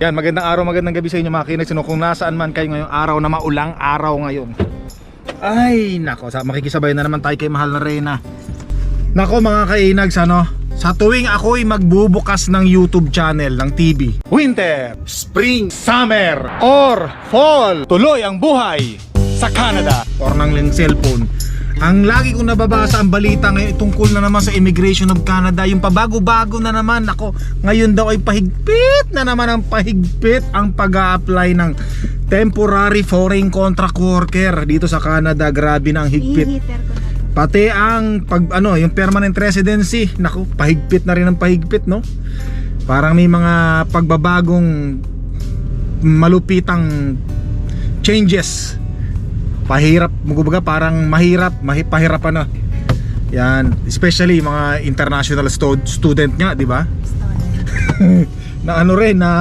Yan, magandang araw, magandang gabi sa inyo mga kinags. Ano, kung nasaan man kayo ngayong araw na maulang araw ngayon. Ay, nako, sa makikisabay na naman tayo kay mahal na Reyna. Nako mga kainags, ano? Sa tuwing ako'y magbubukas ng YouTube channel ng TV, Winter, Spring, Summer, or Fall, tuloy ang buhay sa Canada or ng cellphone. Ang lagi kong nababasa ang balita ngayon tungkol na naman sa immigration of Canada, yung pabago-bago na naman. Ako, ngayon daw ay pahigpit na naman ang pahigpit ang pag apply ng temporary foreign contract worker dito sa Canada. Grabe na ang higpit. Pati ang pag ano, yung permanent residency, naku, pahigpit na rin ang pahigpit, no? Parang may mga pagbabagong malupitang changes. Pahirap, kumbaga parang mahirap, mahi, pahirapan na. Yan, especially mga international stu- student nga, di ba? na ano rin na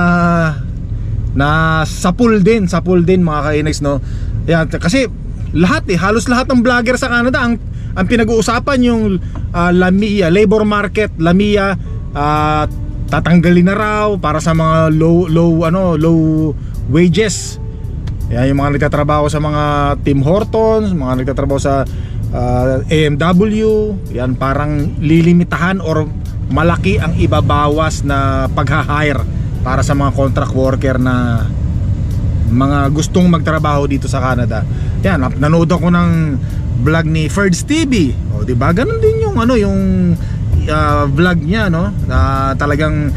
na sapul din, sapul din mga kainex no. Yan, kasi lahat eh, halos lahat ng vlogger sa Canada ang ang pinag-uusapan yung ah, Lamia, labor market, Lamia ah, tatanggalin na raw para sa mga low low ano, low wages. Yan yung mga nagtatrabaho sa mga Tim Hortons, mga nagtatrabaho sa ah, AMW, yan parang lilimitahan or malaki ang ibabawas na pagha-hire para sa mga contract worker na mga gustong magtrabaho dito sa Canada. Yan, nanood ako ng vlog ni Ferds TV. O, di ba? Ganun din yung ano, yung ah, vlog niya, no? Na talagang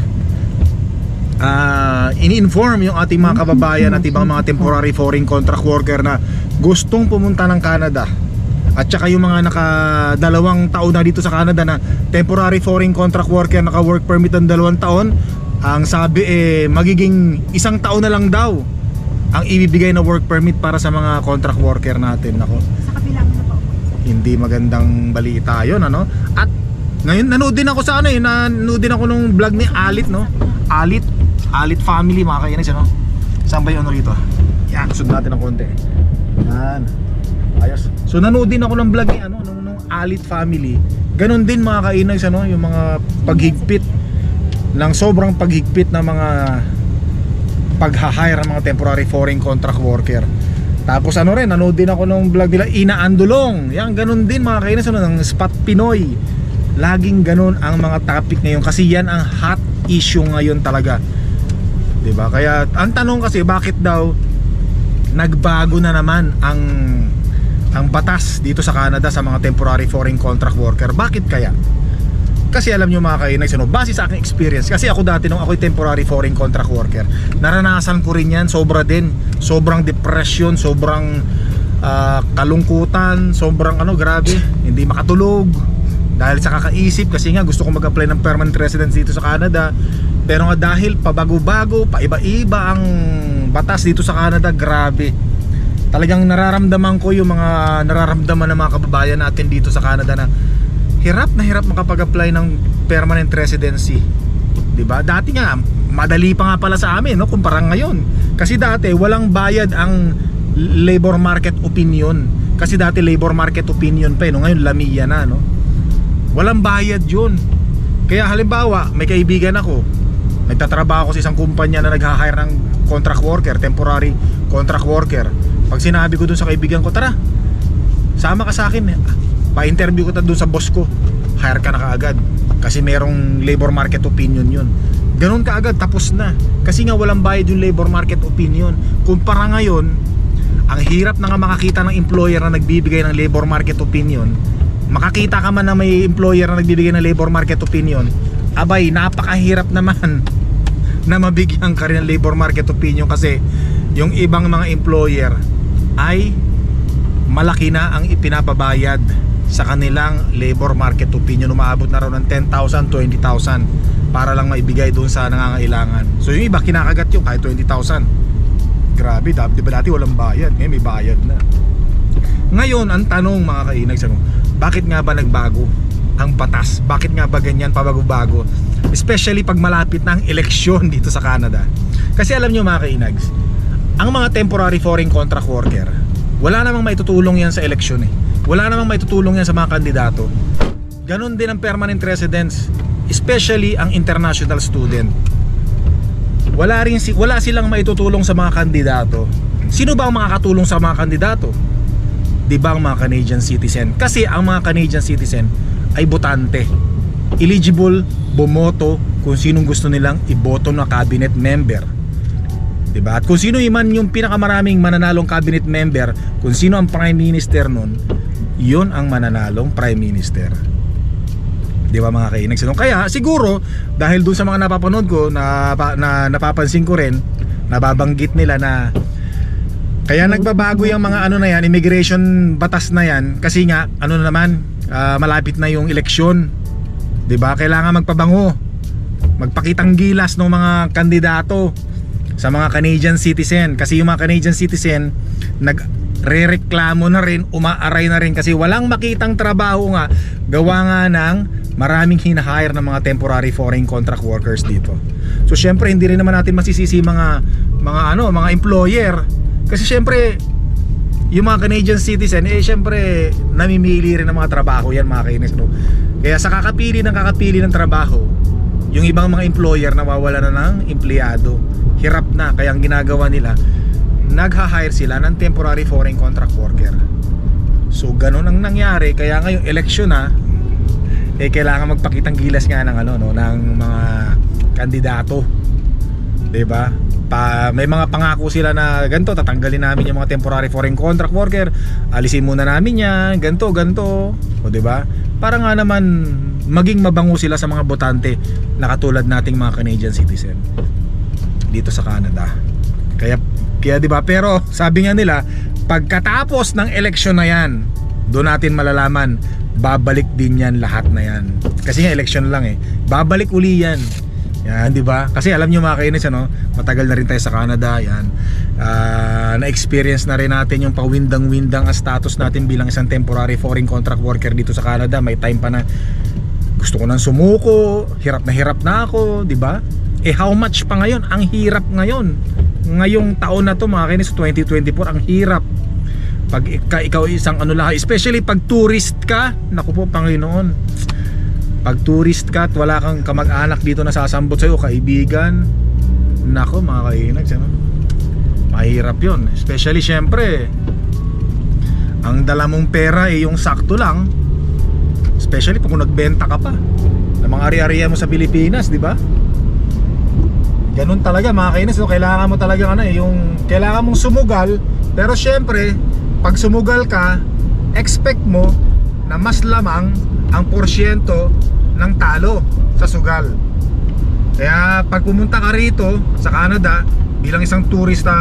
ah ini-inform yung ating mga kababayan at ibang mga temporary foreign contract worker na gustong pumunta ng Canada. At saka yung mga nakadalawang taon na dito sa Canada na temporary foreign contract worker naka work permit ng dalawang taon ang sabi eh magiging isang taon na lang daw ang ibibigay na work permit para sa mga contract worker natin. Nako. Sa kabilang na pa hindi magandang balita yon ano? At ngayon nanood din ako sa ano eh nanood din ako nung vlog ni Alit no? Alit Alit family mga kainis ano? Saan ba yung ano rito? Yan sunod natin ng konti. Yan. Ayos. So nanood din ako ng vlog ni ano nung, nung Alit family. Ganun din mga kainis ano yung mga paghigpit ng sobrang paghigpit na mga pagha-hire ng mga temporary foreign contract worker. Tapos ano rin, nanood din ako ng vlog nila Ina Andulong. Yan, ganun din mga kainis ano, ng Spot Pinoy. Laging ganun ang mga topic ngayon kasi yan ang hot issue ngayon talaga. 'Di ba? Kaya ang tanong kasi bakit daw nagbago na naman ang ang batas dito sa Canada sa mga temporary foreign contract worker. Bakit kaya? Kasi alam nyo mga kainags, ano, base sa aking experience, kasi ako dati nung ako'y temporary foreign contract worker, naranasan ko rin yan, sobra din, sobrang depression, sobrang ah, kalungkutan, sobrang ano, grabe, hindi makatulog, dahil sa kakaisip, kasi nga gusto ko mag-apply ng permanent residence dito sa Canada, pero nga dahil pabago-bago, paiba-iba ang batas dito sa Canada, grabe. Talagang nararamdaman ko yung mga nararamdaman ng mga kababayan natin dito sa Canada na hirap na hirap makapag-apply ng permanent residency. 'Di ba? Dati nga madali pa nga pala sa amin no kumpara ngayon. Kasi dati walang bayad ang labor market opinion. Kasi dati labor market opinion pa eh, no? ngayon lamia na no. Walang bayad 'yun. Kaya halimbawa, may kaibigan ako, nagtatrabaho ako sa isang kumpanya na nag-hire ng contract worker, temporary contract worker. Pag sinabi ko dun sa kaibigan ko, tara, sama ka sa akin. Pa-interview ko ta dun sa boss ko. Hire ka na kaagad. Kasi merong labor market opinion yun. Ganun kaagad, tapos na. Kasi nga walang bayad yung labor market opinion. Kumpara ngayon, ang hirap na nga makakita ng employer na nagbibigay ng labor market opinion. Makakita ka man na may employer na nagbibigay ng labor market opinion. Abay, napakahirap naman na mabigyan ka rin ng labor market opinion kasi yung ibang mga employer ay malaki na ang ipinapabayad sa kanilang labor market opinion. Umaabot na raw ng 10,000, 20,000 para lang maibigay doon sa nangangailangan. So yung iba kinakagat yung kahit 20,000 grabe dati, di ba dati walang bayad? Ngayon may bayad na. Ngayon ang tanong mga kainags ano, bakit nga ba nagbago ang batas? Bakit nga ba ganyan pabago-bago especially pag malapit na ang eleksyon dito sa Canada kasi alam nyo mga kainags ang mga temporary foreign contract worker wala namang maitutulong yan sa eleksyon eh wala namang maitutulong yan sa mga kandidato ganon din ang permanent residence especially ang international student wala rin wala silang maitutulong sa mga kandidato. Sino ba ang makakatulong sa mga kandidato? 'Di ba ang mga Canadian citizen? Kasi ang mga Canadian citizen ay botante. Eligible bumoto kung sinong gusto nilang iboto na cabinet member. 'Di ba? At kung sino man yung pinakamaraming mananalong cabinet member, kung sino ang prime minister nun, 'yon ang mananalong prime minister. 'Di ba mga kainags? Kaya siguro dahil dun sa mga napapanood ko na, na napapansin ko rin, nababanggit nila na kaya nagbabago yung mga ano na yan, immigration batas na yan kasi nga ano na naman, ah, malapit na yung eleksyon. 'Di ba? Kailangan magpabango. Magpakitang gilas ng mga kandidato sa mga Canadian citizen kasi yung mga Canadian citizen nag rereklamo na rin, umaaray na rin kasi walang makitang trabaho nga gawa nga ng maraming hinahire ng mga temporary foreign contract workers dito. So syempre hindi rin naman natin masisisi mga mga ano, mga employer kasi syempre yung mga Canadian citizen eh syempre namimili rin ng mga trabaho yan mga kainis no. Kaya sa kakapili ng kakapili ng trabaho, yung ibang mga employer nawawala na ng empleyado. Hirap na kaya ang ginagawa nila nagha-hire sila ng temporary foreign contract worker. So ganun ang nangyari kaya ngayong election na eh kailangan magpakitang gilas nga ng ano no ng mga kandidato. 'Di ba? Pa, may mga pangako sila na ganto tatanggalin namin yung mga temporary foreign contract worker, alisin muna namin 'yan, ganto ganto. O 'di ba? Para nga naman maging mabango sila sa mga botante na katulad nating mga Canadian citizen dito sa Canada. Kaya kaya 'di ba? Pero sabi nga nila, pagkatapos ng eleksyon na 'yan, doon natin malalaman babalik din yan lahat na yan. Kasi nga election lang eh. Babalik uli yan. Yan, 'di ba? Kasi alam niyo mga kainis ano, matagal na rin tayo sa Canada, yan. Ah, na-experience na rin natin yung pawindang-windang ang status natin bilang isang temporary foreign contract worker dito sa Canada. May time pa na gusto ko nang sumuko, hirap na hirap na ako, 'di ba? Eh how much pa ngayon? Ang hirap ngayon. Ngayong taon na to mga kainis 2024, ang hirap. Pag ikaw, ikaw isang ano lang, especially pag tourist ka, naku po Panginoon. Pag tourist ka at wala kang kamag-anak dito na sasambot sa'yo, kaibigan, nako mga kainags, ano? Mahirap yon Especially syempre, ang dala mong pera eh yung sakto lang. Especially kung nagbenta ka pa ng mga ari-ariya mo sa Pilipinas, di ba? Ganun talaga mga kainis, no? kailangan mo talaga ano eh, yung kailangan mong sumugal, pero syempre, pag sumugal ka, expect mo na mas lamang ang porsyento ng talo sa sugal. Kaya pag pumunta ka rito sa Canada bilang isang turista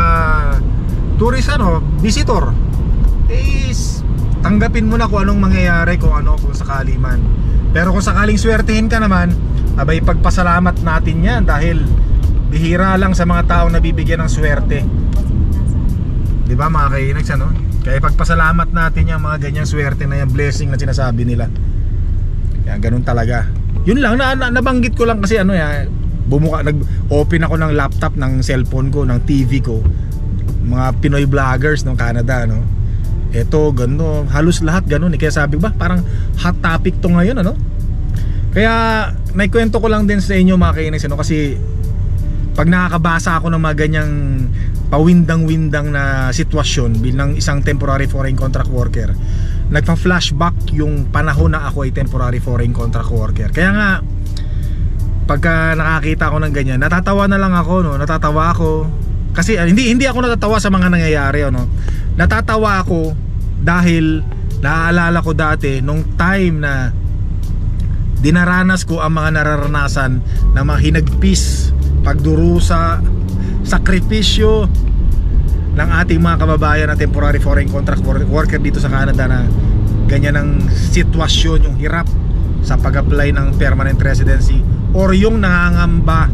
tourist ano, visitor is tanggapin mo na kung anong mangyayari kung ano kung sakali man. Pero kung sakaling swertehin ka naman, abay pagpasalamat natin 'yan dahil bihira lang sa mga taong nabibigyan ng swerte. 'Di ba mga kainags ano? Kaya pagpasalamat natin yung mga ganyang swerte na yung blessing na sinasabi nila. Kaya ganun talaga. Yun lang na, na nabanggit ko lang kasi ano ya, bumuka nag-open ako ng laptop ng cellphone ko, ng TV ko. Mga Pinoy vloggers ng Canada no. Ito, gano, halos lahat ganun eh. Kaya sabi ba, parang hot topic to ngayon ano. Kaya naikwento ko lang din sa inyo mga kainis ano kasi pag nakakabasa ako ng mga ganyang pawindang-windang na sitwasyon bilang isang temporary foreign contract worker nagpa-flashback yung panahon na ako ay temporary foreign contract worker kaya nga pagka nakakita ako ng ganyan natatawa na lang ako no? Natatawa ako. Kasi ah, hindi hindi ako natatawa sa mga nangyayari ano? Natatawa ako dahil naaalala ko dati nung time na dinaranas ko ang mga nararanasan ng mga hinagpis pagdurusa sakripisyo ng ating mga kababayan na temporary foreign contract worker dito sa Canada na ganyan ang sitwasyon, yung hirap sa pag-apply ng permanent residency or yung nangangamba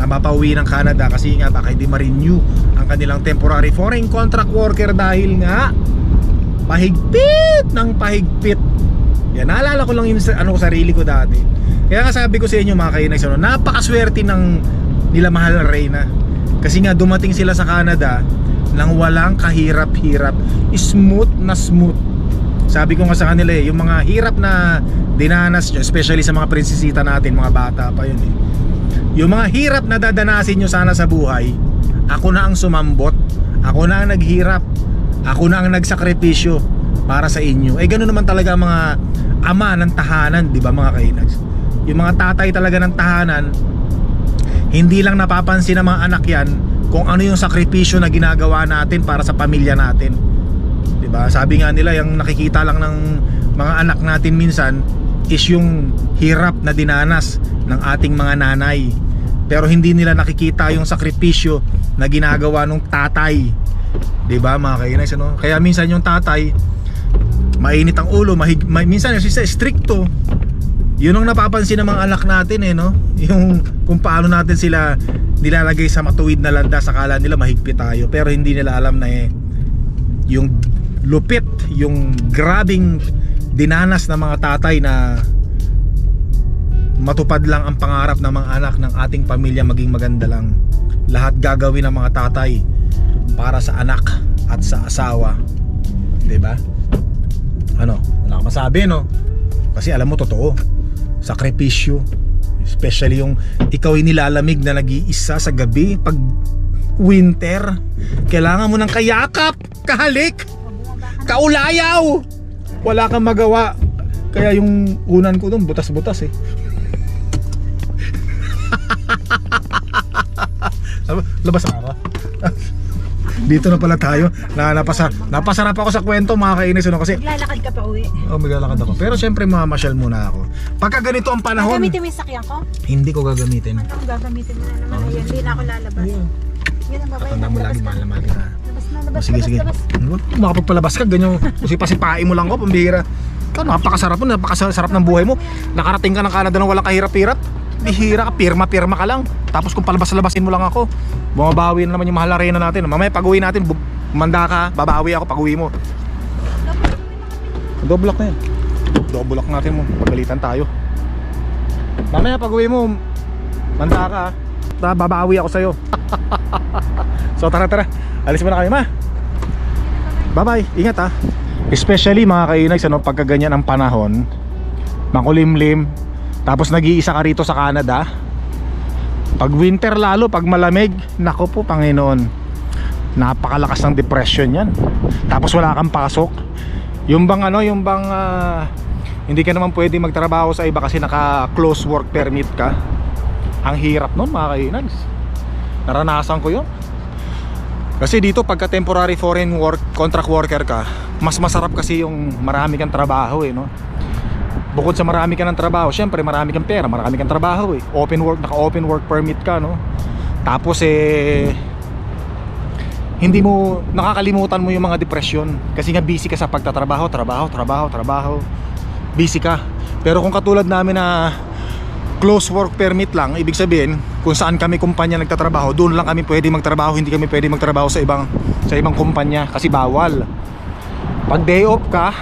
na mapauwi ng Canada kasi nga baka hindi ma-renew ang kanilang temporary foreign contract worker dahil nga pahigpit ng pahigpit. Yan, naalala ko lang yung ano sarili ko dati. Kaya nga sabi ko sa inyo mga kainags ano, napakaswerte ng nila mahal Reyna. Kasi nga dumating sila sa Canada nang walang kahirap-hirap. Smooth na smooth sabi ko nga sa kanila eh yung mga hirap na dinanas nyo especially sa mga prinsesita natin mga bata pa yun eh Yung mga hirap na dadanasin nyo sana sa buhay, ako na ang sumambot. Ako na ang naghirap. Ako na ang nagsakripisyo para sa inyo. Eh ganoon naman talaga ang mga ama ng tahanan, di ba mga kainags? Yung mga tatay talaga ng tahanan, hindi lang napapansin ng mga anak yan kung ano yung sakripisyo na ginagawa natin para sa pamilya natin. Ba? Sabi nga nila yung nakikita lang ng mga anak natin minsan is yung hirap na dinanas ng ating mga nanay. Pero hindi nila nakikita yung sakripisyo na ginagawa ng tatay. 'Di ba mga kainis ano? Kaya minsan yung tatay mainit ang ulo, mahig, may, minsan yung siya stricto. Yun ang napapansin ng mga anak natin eh no. Yung kung paano natin sila nilalagay sa matuwid na landas akala nila mahigpit tayo pero hindi nila alam na eh yung lupit, yung grabing dinanas ng mga tatay na matupad lang ang pangarap ng mga anak ng ating pamilya maging maganda lang. Lahat gagawin ng mga tatay para sa anak at sa asawa. 'Di ba? Ano? Wala ka masabi no? Kasi alam mo totoo. Sakripisyo. Especially yung ikaw ay nilalamig na nag-iisa sa gabi pag winter. Kailangan mo ng kayakap, kahalik, kaulayaw. Wala kang magawa. Kaya yung unan ko doon butas-butas eh. Labas ako. Dito na pala tayo. Na napasa napasarap ako sa kwento mga kainis ano kasi Naglalakad ka pa uwi. oh, maglalakad ako. Pero syempre mamamasyal muna ako. Pagka ganito ang panahon, Gagamitin mo yung sakyan ko? hindi ko gagamitin. Anong gagamitin mo na naman? Ayan, hindi na ako lalabas. Yan ang babae. Tatanda mo lagi mahal na mahal. Labas sige, labas, sige. labas. Huwag makapagpalabas ka, ganyan. Kasi pasipain mo lang ko, pambihira. Ikaw, napakasarap mo, napakasarap ng buhay mo. Nakarating ka ng Canada ng walang kahirap-hirap. Bihira ka, pirma-pirma ka lang. Tapos kung palabas-labasin mo lang ako, bumabawi na naman yung mahal arena natin. Mamaya pag-uwi natin, manda ka, babawi ako pag-uwi mo. Double na yan. Double natin mo, pagalitan tayo. Mamaya pag-uwi mo, manda ka. Babawi ako sa'yo. so tara tara, alis muna kami ma. Bye bye, ingat ha. Especially mga kainags, ano, pagka ganyan ang panahon, makulimlim, tapos nag-iisa ka rito sa Canada. Pag winter lalo, pag malamig, nako po Panginoon, napakalakas ng depression yan. Tapos wala kang pasok. Yung bang ano, yung bang ah, hindi ka naman pwede magtrabaho sa iba kasi naka close work permit ka. Ang hirap nun mga kainags. Naranasan ko yun. Kasi dito pagka temporary foreign work contract worker ka, mas masarap kasi yung marami kang trabaho eh, no. Bukod sa marami ka ng trabaho, syempre marami kang pera, marami kang trabaho eh. Open work, naka-open work permit ka, no. Tapos eh hindi mo nakakalimutan mo yung mga depression kasi nga busy ka sa pagtatrabaho, trabaho, trabaho, trabaho. Busy ka. Pero kung katulad namin na close work permit lang, ibig sabihin kung saan kami kumpanya nagtatrabaho, doon lang kami pwede magtrabaho, hindi kami pwede magtrabaho sa ibang sa ibang kumpanya kasi bawal. Pag day off ka,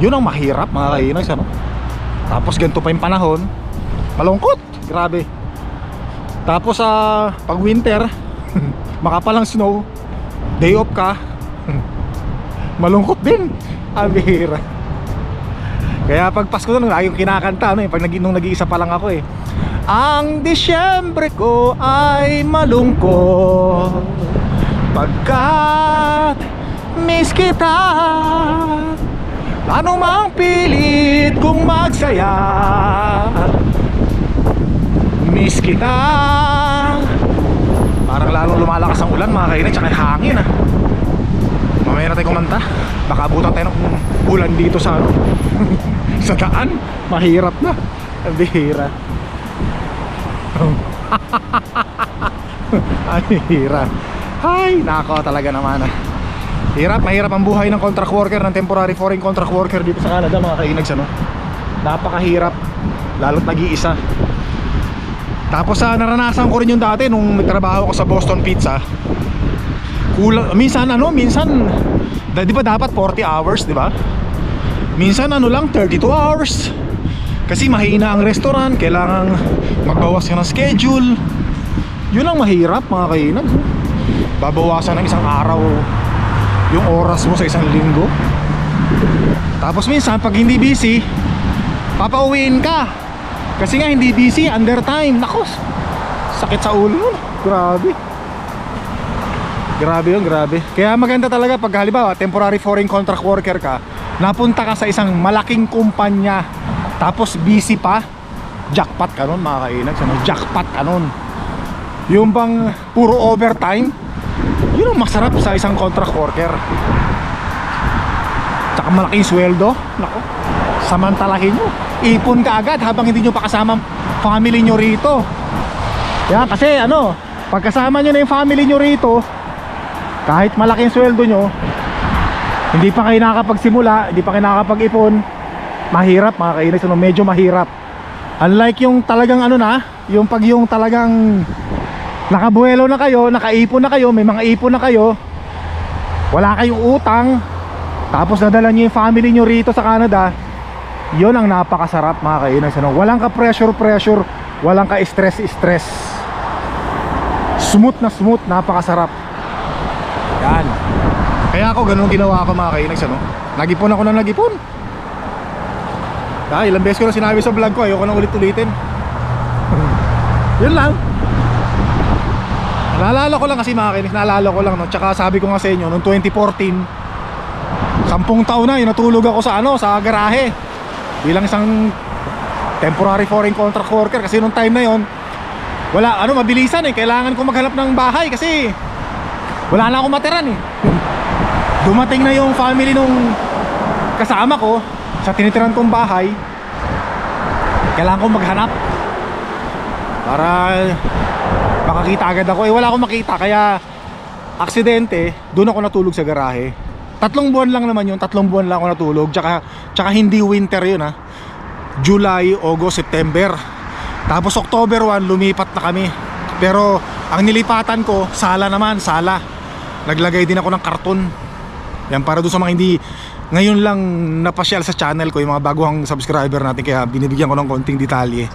yun ang mahirap mga kainags ano. Tapos ganito pa yung panahon, malungkot, grabe. Tapos sa pag winter, makapalang snow, day off ka, malungkot din. Abira. Kaya pag Pasko nung lagi yung kinakanta ano, eh, pag nag nung nag-iisa pa lang ako eh. Ang Disyembre ko ay malungkot. Pagkat miss kita Ano mang pilit kong magsaya. Miss kita. Parang lalong lumalakas ang ulan mga kainan Tsaka hangin ah Mamaya na tayo kumanta. Baka abutan tayo ng ulan dito sa ano Sa daan. Mahirap na. Bihira. Ang hirap Ay, nako talaga naman. Ah. Hirap, mahirap ang buhay ng contract worker Ng temporary foreign contract worker dito sa Canada Mga kainags ano. Napakahirap Lalo't nag-iisa. Tapos sa naranasan ko rin yung dati Nung nagtrabaho ako sa Boston Pizza kulang minsan ano minsan di ba dapat 40 hours di ba minsan ano lang 32 hours kasi mahina ang restaurant kailangan magbawas ka ng schedule yun ang mahirap mga kainan babawasan ng isang araw yung oras mo sa isang linggo tapos minsan pag hindi busy papauwiin ka Kasi nga hindi busy, under time. Nakos. Sakit sa ulo. Grabe. Grabe yun, grabe. Kaya maganda talaga pag halimbawa temporary foreign contract worker ka, napunta ka sa isang malaking kumpanya, tapos busy pa, jackpot ka nun mga kainags. Ano? Jackpot ka nun. Yung bang puro overtime, yun ang masarap sa isang contract worker. Tsaka malaking sweldo, nako, samantalahin nyo. Ipon ka agad habang hindi nyo pa kasama ang family nyo rito. Yan, kasi ano, pagkasama nyo na yung family nyo rito, kahit malaking sweldo nyo, hindi pa kayo nakakapagsimula, hindi pa kayo nakakapag-ipon, mahirap mga kainis, ano, medyo mahirap. Unlike yung talagang ano na, yung pag yung talagang nakabuelo na kayo, nakaipon na kayo, may mga ipon na kayo, wala kayong utang, tapos nadala nyo yung family nyo rito sa Canada, yon ang napakasarap mga kainis. Ano? Walang ka pressure pressure, walang ka stress stress. Smooth na smooth, napakasarap. Yan. Kaya ako ganun ginawa ko mga kainis. Ano? Nagipon ako ng nagipon. Ah, ilang beses ko na sinabi sa vlog ko, ayoko na ulit-ulitin. Yun lang. Naalala ko lang kasi mga kainis, naalala ko lang. No? Tsaka sabi ko nga sa inyo, noong 2014, sampung taon na, yung natulog ako sa ano, sa garahe. Bilang isang temporary foreign contract worker kasi nung time na yon wala, ano, mabilisan eh. Kailangan ko maghanap ng bahay kasi wala na akong materan eh. Dumating na yung family nung kasama ko sa tinitiran kong bahay. Kailangan ko maghanap para makakita agad ako. Eh wala akong makita kaya aksidente, doon ako natulog sa garahe. Tatlong buwan lang naman yun, tatlong buwan lang ako natulog. Tsaka, tsaka hindi winter yun ha. July, August, September. Tapos October 1, lumipat na kami. Pero ang nilipatan ko, sala naman, sala. Naglagay din ako ng karton. Yan para doon sa mga hindi ngayon lang napasyal sa channel ko yung mga baguhang subscriber natin kaya binibigyan ko ng konting detalye.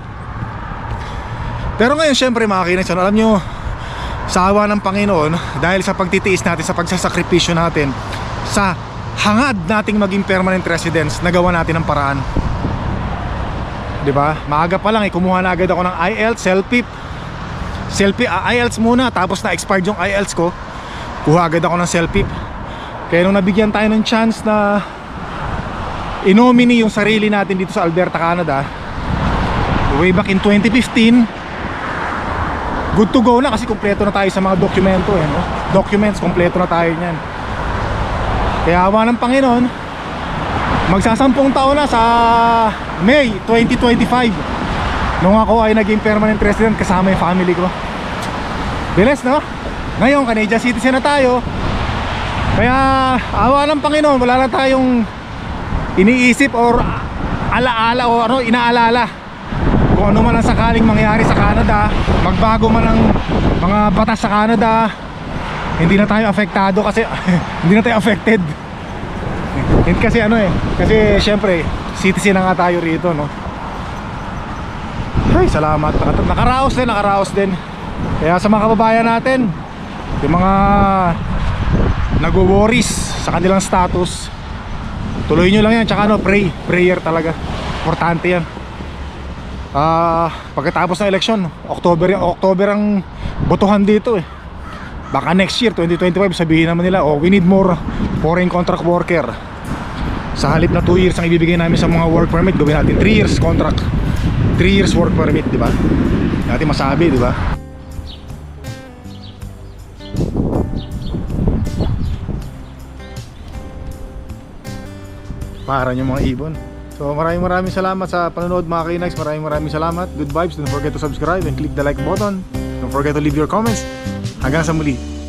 Pero ngayon syempre mga kinagsan, alam nyo sa awa ng Panginoon dahil sa pagtitiis natin, sa pagsasakripisyo natin sa hangad nating maging permanent residence, nagawa natin ang paraan. 'Di ba? Maaga pa lang eh, kumuha na agad ako ng IELTS, selfie. Selfie, ah, IELTS muna tapos na expired yung IELTS ko. Kuha agad ako ng selfie. Kaya nung nabigyan tayo ng chance na inomini yung sarili natin dito sa Alberta, Canada way back in 2015 good to go na kasi kumpleto na tayo sa mga dokumento eh, no? documents, kumpleto na tayo niyan kaya awa ng Panginoon magsasampung taon na sa May 2025 nung ako ay naging permanent resident kasama yung family ko bilis no? Ngayon Canadian citizen na tayo kaya awa ng Panginoon, wala na tayong iniisip or alaala o ano, inaalala. Kung ano man ang sakaling mangyari sa Canada, magbago man ang mga batas sa Canada, hindi na tayo apektado kasi hindi na tayo affected. Hindi kasi ano eh, kasi syempre citizen na nga tayo rito, no. Ay, salamat. Naka- Nakaraos din, nakaraos din. Kaya sa mga kababayan natin, yung mga nagwo-worries sa kanilang status tuloy nyo lang yan. Tsaka ano pray prayer talaga. Importante yan. Ah pagkatapos ng eleksyon October, October ang botohan dito eh. Baka next year 2025 sabihin naman nila oh we need more foreign contract worker. Sa halip na 2 years ang ibibigay namin sa mga work permit gawin natin 3 years contract. 3 years work permit di ba? Natin masabi di ba para yung mga ibon. So maraming maraming salamat sa panonood mga kainags. Maraming maraming salamat. Good vibes. Don't forget to subscribe and click the like button. Don't forget to leave your comments. Hanggang sa muli.